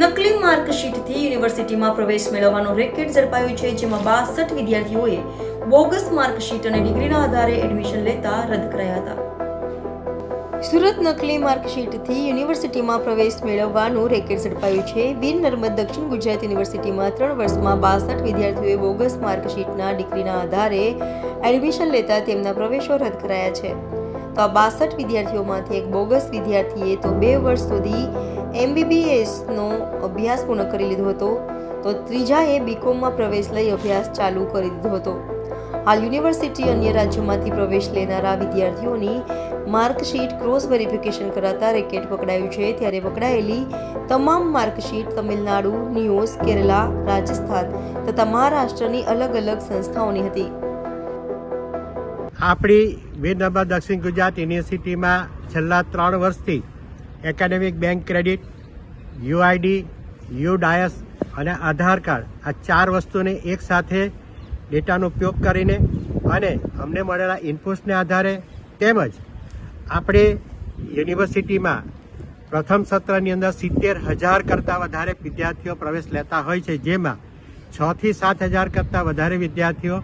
નકલી માર્કશીટથી યુનિવર્સિટીમાં પ્રવેશ મેળવવાનો રેકેટ ઝડપાયું છે, જેમાં બાસઠ વિદ્યાર્થીઓએ બોગસ માર્કશીટ અને ડિગ્રીના આધારે એડમિશન લેતા રદ કરાયા હતા. સુરત નકલી માર્કશીટથી યુનિવર્સિટીમાં પ્રવેશ મેળવવાનું રેકેટ ઝડપાયું છે. વીર નર્મદ દક્ષિણ ગુજરાત યુનિવર્સિટીમાં ત્રણ વર્ષમાં બાસઠ વિદ્યાર્થીઓએ બોગસ માર્કશીટના ડિગ્રીના આધારે એડમિશન લેતા તેમના પ્રવેશો રદ કરાયા છે. તો આ બાસઠ વિદ્યાર્થીઓમાંથી એક બોગસ વિદ્યાર્થીએ તો બે વર્ષ સુધી એમબીબીએસનો અભ્યાસ પૂર્ણ કરી લીધો હતો, તો ત્રીજાએ બીકોમમાં પ્રવેશ લઈ અભ્યાસ ચાલુ કરી દીધો હતો. હાલ યુનિવર્સિટી અન્ય રાજ્યોમાંથી પ્રવેશ લેનારા વિદ્યાર્થીઓની માર્કશીટ ક્રોસ વેરિફિકેશન કરાતા રેકેટ પકડાયું છે. ત્યારે પકડાયેલી તમામ માર્કશીટ તમિલનાડુ ન્યૂઝ કેરલા, રાજસ્થાન તથા મહારાષ્ટ્રની અલગ અલગ સંસ્થાઓની હતી. આપણી વીરનર્મદ દક્ષિણ ગુજરાત યુનિવર્સિટીમાં છેલ્લા ત્રણ વર્ષથી academic bank credit, UID U DISE અને આધાર કાર્ડ. આ ચાર વસ્તુને એક સાથે ડેટાનો ઉપયોગ કરીને અને અમને મળેલા ઇનપુટ્સને આધારે તેમજ આપણે યુનિવર્સિટીમાં પ્રથમ સત્રની અંદર સિત્તેર હજાર કરતાં વધારે વિદ્યાર્થીઓ પ્રવેશ લેતા હોય છે, જેમાં છથી સાત હજાર કરતાં વધારે વિદ્યાર્થીઓ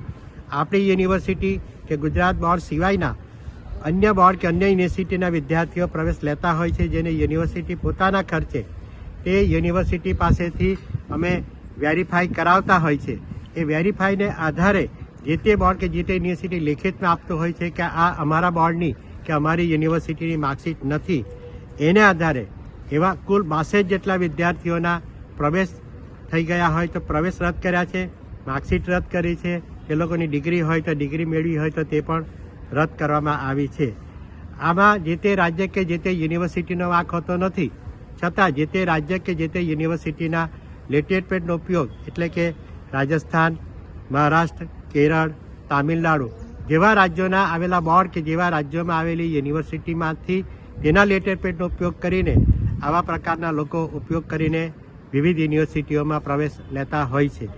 આપણી યુનિવર્સિટી કે ગુજરાત બોર્ડ સિવાયના અન્ય બોર્ડ કે અન્ય યુનિવર્સિટીના વિદ્યાર્થીઓ પ્રવેશ લેતા હોય છે, જેને યુનિવર્સિટી પોતાના ખર્ચે તે યુનિવર્સિટી પાસેથી અમે વેરીફાઈ કરાવતા હોય છે. એ વેરીફાઈને આધારે જે તે બોર્ડ કે જે તે યુનિવર્સિટી લેખિતમાં આપતું હોય છે કે આ અમારા બોર્ડની કે અમારી યુનિવર્સિટીની માર્કશીટ નથી. એને આધારે એવા કુલ બાસઠ જેટલા વિદ્યાર્થીઓના પ્રવેશ થઈ ગયા હોય તો પ્રવેશ રદ કર્યા છે, માર્કશીટ રદ કરી છે. એ લોકોની ડિગ્રી હોય તો ડિગ્રી મેળવી હોય તો તે પણ રદ કરવામાં આવી છે. આમાં જે તે રાજ્ય કે જે તે યુનિવર્સિટીનો વાંક હોતો નથી છતાં જે તે રાજ્ય કે જે તે યુનિવર્સિટીના લેટેડ પેડનો ઉપયોગ એટલે કે રાજસ્થાન મહારાષ્ટ્ર કેરળ તામિલનાડુ જેવા રાજ્યોના આવેલા બોર્ડ કે જેવા રાજ્યોમાં આવેલી યુનિવર્સિટીમાંથી તેના લેટેડ પેડનો ઉપયોગ કરીને આવા પ્રકારના લોકો ઉપયોગ કરીને વિવિધ યુનિવર્સિટીઓમાં પ્રવેશ લેતા હોય છે.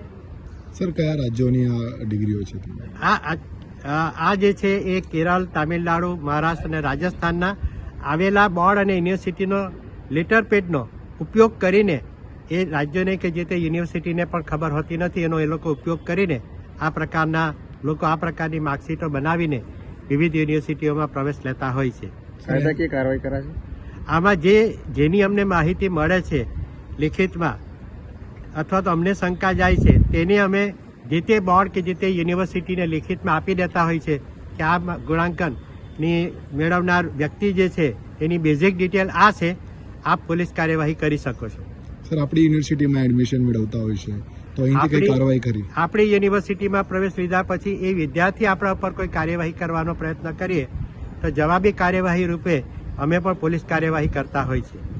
સર કયા રાજ્યોની આ ડિગ્રીઓ છે? આ આ- જે છે એ કેરળ તામિલનાડુ મહારાષ્ટ્ર અને રાજસ્થાનના આવેલા બોર્ડ અને યુનિવર્સિટીનો લેટર પેડનો ઉપયોગ કરીને એ રાજ્યોને કે જે તે યુનિવર્સિટીને પણ ખબર હોતી નથી એનો એ લોકો ઉપયોગ કરીને આ પ્રકારના લોકો આ પ્રકારની માર્કશીટો બનાવીને વિવિધ યુનિવર્સિટીઓમાં પ્રવેશ લેતા હોય છે. કાયદાકીય કાર્યવાહી કરાશે? આમાં જે જેની અમને માહિતી મળે છે લિખિતમાં અથવા તો અમને શંકા જાય છે તેને અમે જે તે બોર્ડ કે જે તે યુનિવર્સિટીને લિખિતમાં આપી દેતા હોય છે કે આ ગુણાંકનની મેળવનાર વ્યક્તિ જે છે એની બેઝિક ડિટેલ આ છે આપ પોલીસ કાર્યવાહી કરી શકો છો. સર આપણી યુનિવર્સિટીમાં એડમિશન મેળવતા હોય છે તો અહીંથી કઈ કાર્યવાહી કરી? આપણી યુનિવર્સિટીમાં પ્રવેશ લીધા પછી એ વિદ્યાર્થી આપણા ઉપર કોઈ કાર્યવાહી કરવાનો પ્રયત્ન કરીએ તો જવાબી કાર્યવાહી રૂપે અમે પણ પોલીસ કાર્યવાહી કરતા હોય છે.